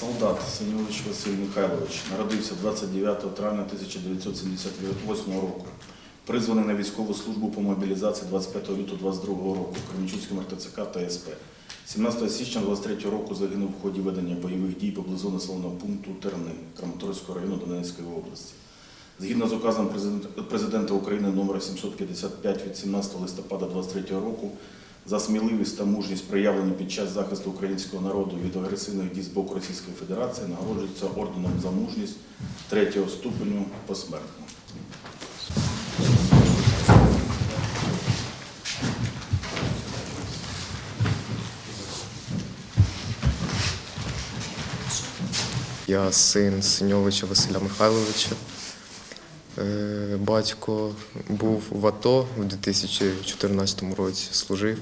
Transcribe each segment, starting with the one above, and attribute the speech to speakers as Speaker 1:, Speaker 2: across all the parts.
Speaker 1: Солдат Синьович Василь Михайлович народився 29 травня 1978 року. Призваний на військову службу по мобілізації 25 лютого 22 року Кременчуцьким РТЦК та СП. 17 січня 23 року загинув в ході ведення бойових дій поблизу населеного пункту Терни Краматорського району Донецької області. Згідно з указом президента- України номер 755 від 17 листопада 23 року, за сміливість та мужність проявлені під час захисту українського народу від агресивних дій з боку Російської Федерації, нагороджується орденом за мужність третього ступеню посмертно.
Speaker 2: Я син Синьовича Василя Михайловича. Е, Батько був в АТО у 2014 році, служив.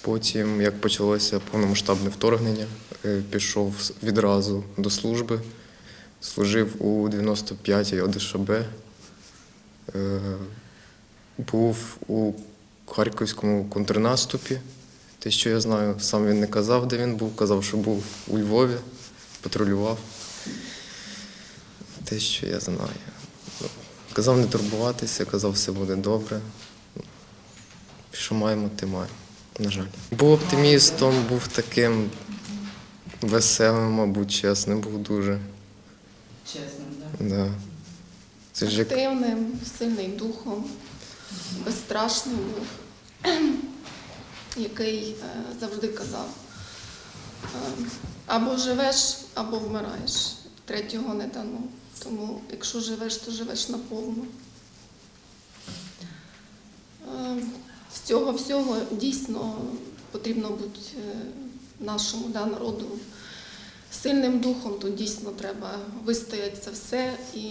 Speaker 2: Потім, як почалося повномасштабне вторгнення, е, пішов відразу до служби. Служив у 95-й ОДШБ. Е, Був у Харківському контрнаступі. Те, що я знаю, сам він не казав, де він був, казав, що був у Львові патрулював. Те, що я знаю. Казав не турбуватися, казав, все буде добре. Що маємо, те маємо, на жаль. Був оптимістом, був таким веселим, мабуть, чесним, був дуже.
Speaker 3: Чесним, так?
Speaker 2: Да. Це ж як
Speaker 4: активним, сильний духом, безстрашним був, який е, завжди казав, е, або живеш, або вмираєш. Третього не дано. Тому якщо живеш, то живеш наповну. Е, З цього всього дійсно потрібно бути е, нашому да, народу сильним духом, то дійсно треба вистояти це все і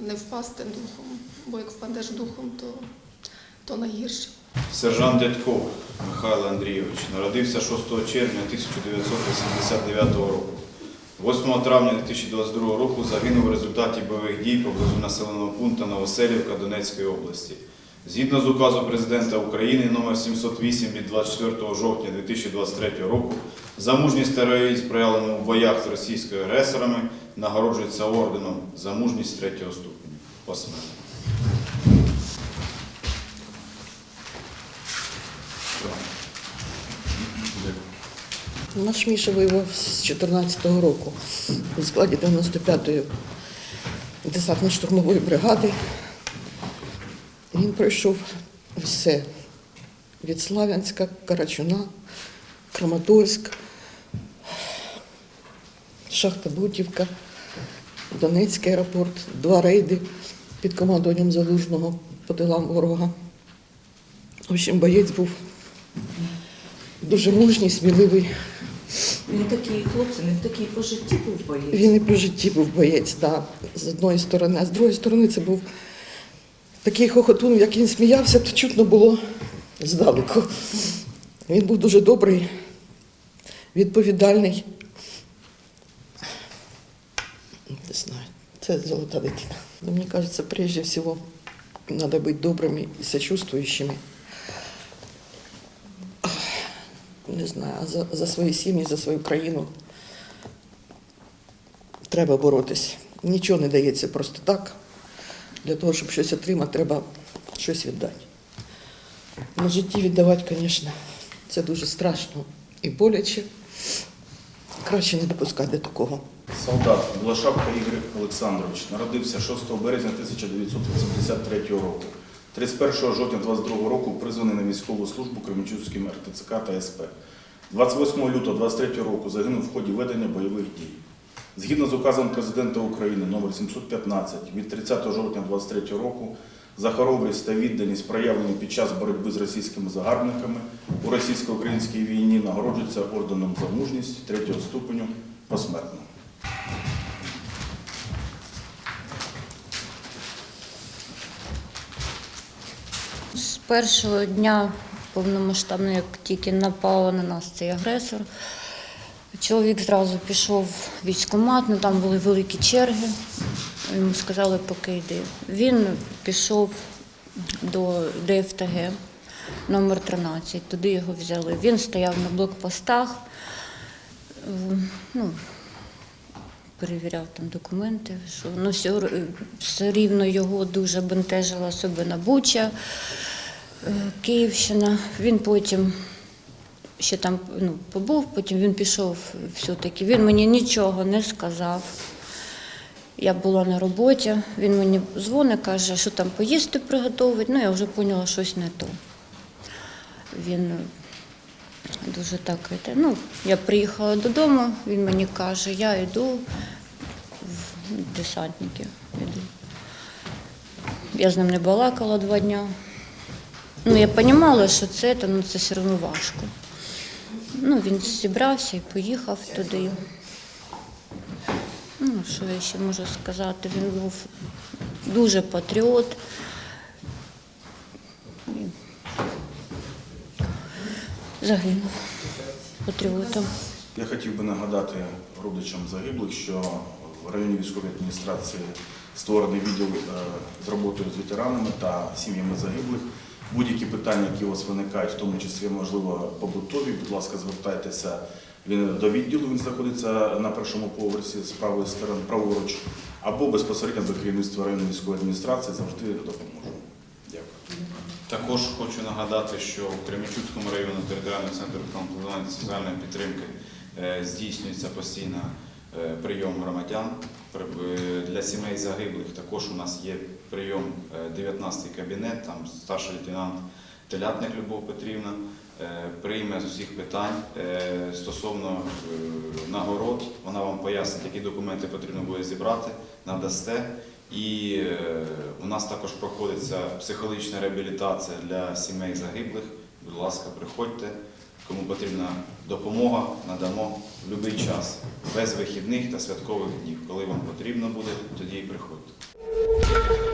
Speaker 4: не впасти духом. Бо як впадеш духом, то, то найгірше.
Speaker 5: Сержант Дядьков Михайло Андрійович народився 6 червня 1989 року. 8 травня 2022 року загинув в результаті бойових дій поблизу населеного пункту Новоселівка Донецької області. Згідно з указу президента України номер 708 від 24 жовтня 2023 року, за мужність та героїзм, проявлену в боях з російськими агресорами, нагороджується орденом за мужність третього ступеня. Посмертно.
Speaker 3: Наш Міша воював з 14-го року у складі 95-ї десантно-штурмової бригади. Він пройшов все від Славянська, Карачуна, Краматорськ, Шахта Бутівка, Донецький аеропорт, два рейди під командуванням Залужного по тилам ворога. В общем, боєць був дуже мужній, сміливий.
Speaker 6: Він такий хлопці, він такий по житті був боєць.
Speaker 3: Він і по житті був боєць, да, з одної сторони, а з другої сторони це був такий хохотун, як він сміявся, то чутно було здалеку. Він був дуже добрий, відповідальний. Не знаю, це золота дитина. Но мне кажется, прежде всего, надо быть добрыми и сочувствующими. Не знаю, за, за свої сім'ї, за свою країну треба боротись. Нічого не дається просто так. Для того, щоб щось отримати, треба щось віддати. На житті віддавати, звісно, це дуже страшно і боляче. Краще не допускати такого.
Speaker 1: Солдат Блашавка Ігор Олександрович народився 6 березня 1983 року. 31 жовтня 22 року призваний на військову службу Кременчуцьким РТЦК та СП. 28 лютого 23 року загинув в ході ведення бойових дій. Згідно з указом президента України номер 715 від 30 жовтня 23 року за хоробрість та відданість, проявлені під час боротьби з російськими загарбниками у російсько-українській війні, нагороджується орденом за мужність третього ступеню посмертно.
Speaker 7: Першого дня повномасштабно, як тільки напав на нас цей агресор, чоловік зразу пішов в військкомат, ну там були великі черги. Йому сказали, поки йди. Він пішов до ДФТГ номер 13, туди його взяли. Він стояв на блокпостах, ну, перевіряв там документи, що ну, все, рівно його дуже бентежила особина Буча, Київщина. Він потім ще там ну, побув, потім він пішов все-таки. Він мені нічого не сказав. Я була на роботі, він мені дзвонить, каже, що там поїсти приготувати. Ну, я вже поняла, щось не то. Він е, дуже так. Ну, я приїхала додому, він мені каже, я йду в десантники. Я з ним не балакала два дні. Ну, я розуміла, що це, та, ну, це все одно важко. Ну, він зібрався і поїхав туди. Ну, що я ще можу сказати? Він був дуже патріот. Загинув патріотом.
Speaker 1: Я хотів би нагадати родичам загиблих, що в районі військової адміністрації створений відділ е, з роботою з ветеранами та сім'ями загиблих. Будь-які питання, які у вас виникають, в тому числі, можливо, побутові, будь ласка, звертайтеся він до відділу, він знаходиться на першому поверсі з правої сторони, праворуч, або безпосередньо до керівництва районної військової адміністрації завжди допоможу. Дякую.
Speaker 5: Також хочу нагадати, що в Кременчуцькому районі територіальний центр комплектування соціальної підтримки е, здійснюється постійно е, прийом громадян е, для сімей загиблих. Також у нас є прийом е, 19 кабінет, там старший лейтенант Телятник Любов Петрівна е, прийме з усіх питань е, стосовно е, нагород. Вона вам пояснить, які документи потрібно буде зібрати, надасте. І е, у нас також проходиться психологічна реабілітація для сімей загиблих. Будь ласка, приходьте. Кому потрібна допомога, надамо в будь-який час, без вихідних та святкових днів. Коли вам потрібно буде, тоді і приходьте.